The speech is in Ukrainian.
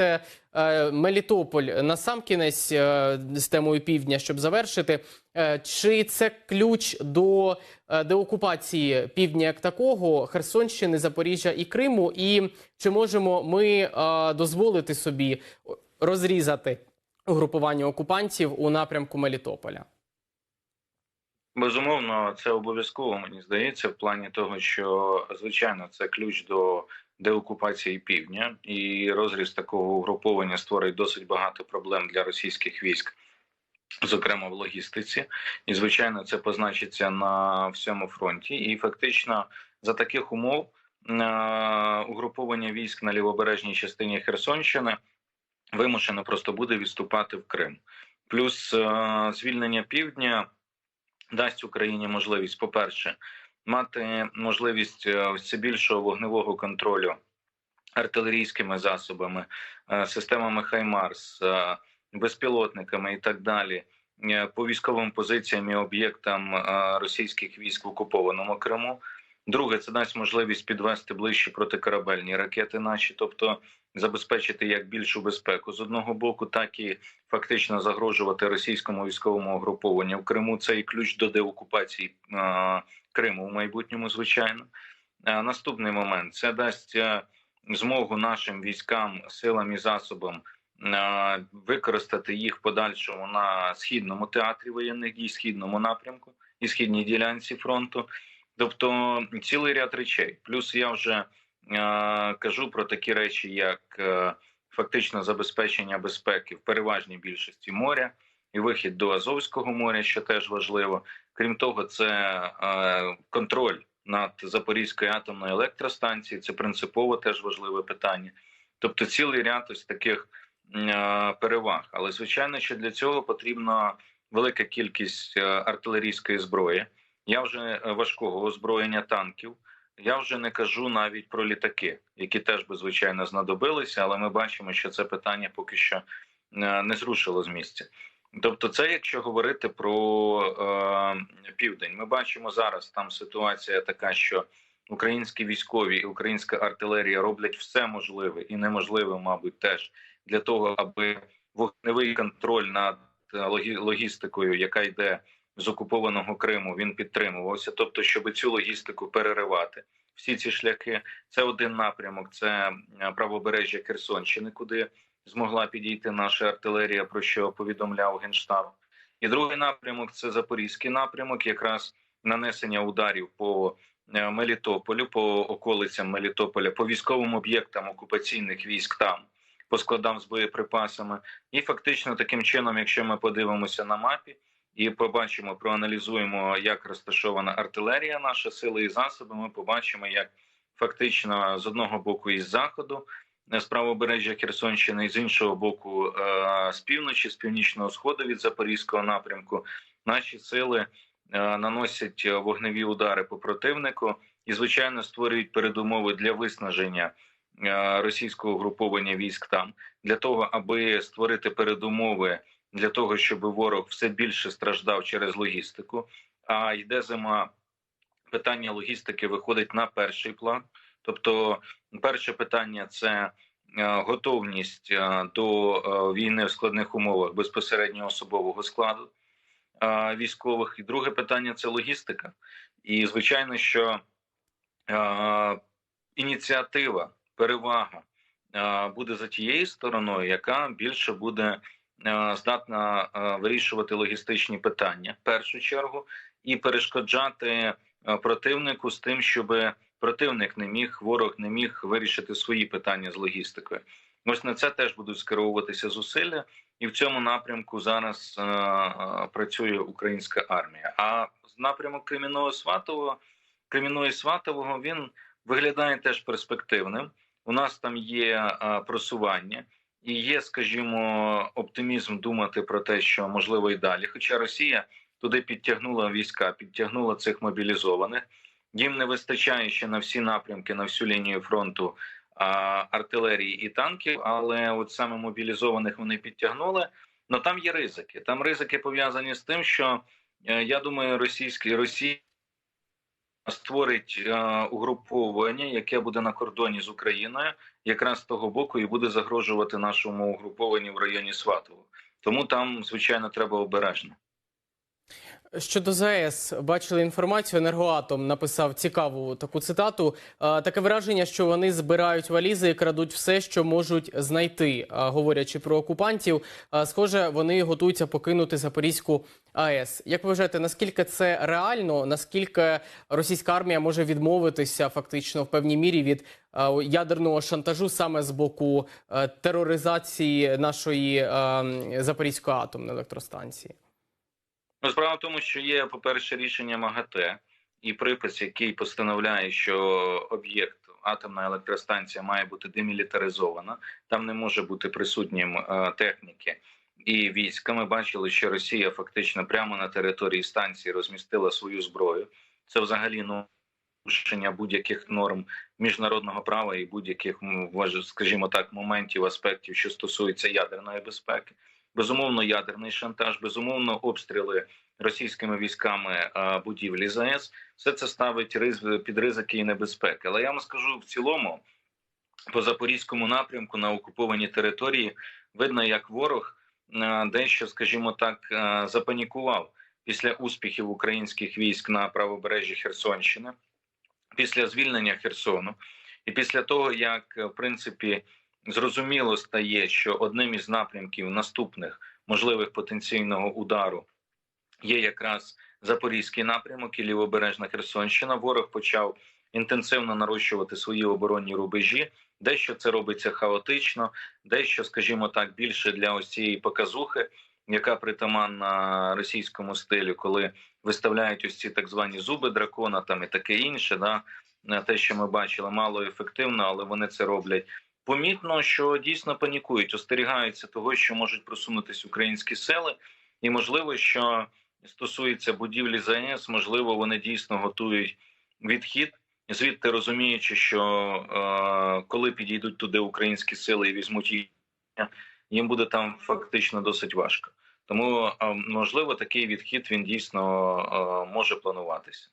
Е, Мелітополь насамкінець е, з темою півдня, щоб завершити. Е, Чи це ключ до деокупації півдня як такого, Херсонщини, Запоріжжя і Криму? І чи можемо ми дозволити собі розрізати угрупування окупантів у напрямку Мелітополя? Безумовно, це обов'язково мені здається, в плані того, що звичайно це ключ до деокупації півдня, і розріз такого угруповання створить досить багато проблем для російських військ, зокрема в логістиці. І звичайно, це позначиться на всьому фронті. І фактично за таких умов е, угруповання військ на лівобережній частині Херсонщини вимушено просто буде відступати в Крим. Плюс е, звільнення півдня дасть Україні можливість, по-перше, мати можливість е, все більшого вогневого контролю артилерійськими засобами, е, системами Хаймарс, е, безпілотниками і так далі. По військовим позиціям і об'єктам російських військ в окупованому Криму. Друге, це дасть можливість підвести ближче протикорабельні ракети, наші, тобто забезпечити як більшу безпеку з одного боку, так і фактично загрожувати російському військовому угрупованню в Криму. Це і ключ до деокупації Криму в майбутньому, звичайно. Е, наступний момент це дасть е, змогу нашим військам, силам і засобам е, використати їх подальшому на східному театрі воєнних дій, східному напрямку і східній ділянці фронту. Тобто цілий ряд речей. Плюс я вже кажу про такі речі, як фактично забезпечення безпеки в переважній більшості моря і вихід до Азовського моря, що теж важливо. Крім того, це е, контроль над Запорізькою атомною електростанцією. Це принципово теж важливе питання. Тобто, цілий ряд ось таких е, переваг. Але звичайно, що для цього потрібна велика кількість е, артилерійської зброї. Я вже важкого озброєння танків. Я вже не кажу навіть про літаки, які теж би звичайно знадобилися, але ми бачимо, що це питання поки що не зрушило з місця. Тобто, це якщо говорити про е, південь, ми бачимо зараз там ситуація така, що українські військові і українська артилерія роблять все можливе і неможливе, мабуть, теж для того, аби вогневий контроль над е, логі- логістикою, яка йде з окупованого Криму, він підтримувався. Тобто, щоб цю логістику переривати, всі ці шляхи. Це один напрямок, це е, правобережжя Херсонщини, куди змогла підійти наша артилерія, про що повідомляв генштаб. І другий напрямок це запорізький напрямок, якраз нанесення ударів по е, Мелітополю, по околицям Мелітополя, по військовим об'єктам окупаційних військ там, по складам з боєприпасами. І фактично таким чином, якщо ми подивимося на мапі і побачимо, проаналізуємо, як розташована артилерія, наша сили і засоби, ми побачимо, як фактично з одного боку із заходу з правобережжя Херсонщини, і з іншого боку, е, з півночі, з північного сходу від запорізького напрямку, наші сили е, наносять вогневі удари по противнику і, звичайно, створюють передумови для виснаження е, російського угруповання військ там для того, аби створити передумови для того, щоб ворог все більше страждав через логістику. А йде зима, питання логістики виходить на перший план. Тобто, перше питання це е, готовність е, до е, війни в складних умовах безпосередньо особового складу військових. І друге питання це логістика. І звичайно, що ініціатива, перевага буде за тією стороною, яка більше буде здатна вирішувати логістичні питання в першу чергу і перешкоджати противнику з тим, щоб противник не міг, ворог не міг вирішити свої питання з логістикою. Ось на це теж будуть скеровуватися зусилля, і в цьому напрямку зараз е, е, працює українська армія. А з напрямок Кремінного Сватового, Кремінної Сватового він виглядає теж перспективним. У нас там є е, просування. І є, скажімо, оптимізм думати про те, що можливо і далі. Хоча Росія туди підтягнула війська, підтягнула цих мобілізованих. Їм не вистачає ще на всі напрямки, на всю лінію фронту артилерії і танків, але от саме мобілізованих вони підтягнули. Но там є ризики. Там ризики пов'язані з тим, що е, я думаю, російські Росія створить е, угруповання, яке буде на кордоні з Україною, якраз з того боку і буде загрожувати нашому угрупованню в районі Сватово. Тому там, звичайно, треба обережно. Щодо ЗАЕС, бачили інформацію. Енергоатом написав цікаву таку цитату. Таке враження, що вони збирають валізи і крадуть все, що можуть знайти. Говорячи про окупантів, схоже, вони готуються покинути Запорізьку АЕС. Як ви вважаєте, наскільки це реально? Наскільки російська армія може відмовитися фактично в певній мірі від ядерного шантажу саме з боку тероризації нашої Запорізької атомної електростанції? Ну, справа в тому, що є, по-перше, рішення МАГАТЕ і припис, який постановляє, що об'єкт атомна електростанція має бути демілітаризована. Там не може бути присутнім е, техніки і війська. Ми бачили, що Росія фактично прямо на території станції розмістила свою зброю. Це взагалі ну. Будь-яких норм міжнародного права і будь-яких, скажімо так, моментів аспектів, що стосуються ядерної безпеки безумовно ядерний шантаж, безумовно обстріли російськими військами е, будівлі ЗАЕС. Все це ставить риз під ризики і небезпеки. Але я вам скажу в цілому, по запорізькому напрямку на окупованій території видно, як ворог е, дещо, скажімо так, е, запанікував після успіхів українських військ на правобережжі Херсонщини, після звільнення Херсону, і після того, як в принципі зрозуміло стає, що одним із напрямків наступних можливих потенційного удару є якраз Запорізький напрямок і лівобережна Херсонщина. Ворог почав інтенсивно нарощувати свої оборонні рубежі. Дещо це робиться хаотично, дещо, скажімо так, більше для ось цієї показухи, яка притаманна російському стилю, коли виставляють ось ці так звані зуби дракона, там і таке інше. Да? Те, що ми бачили, мало ефективно, але вони це роблять помітно, що дійсно панікують, остерігаються того, що можуть просунутися українські сили, і можливо, що стосується будівлі ЗАЕС, можливо, вони дійсно готують відхід, звідти розуміючи, що е, коли підійдуть туди українські сили і візьмуть її, їм буде там фактично досить важко. Тому е, можливо такий відхід він дійсно е, може плануватися.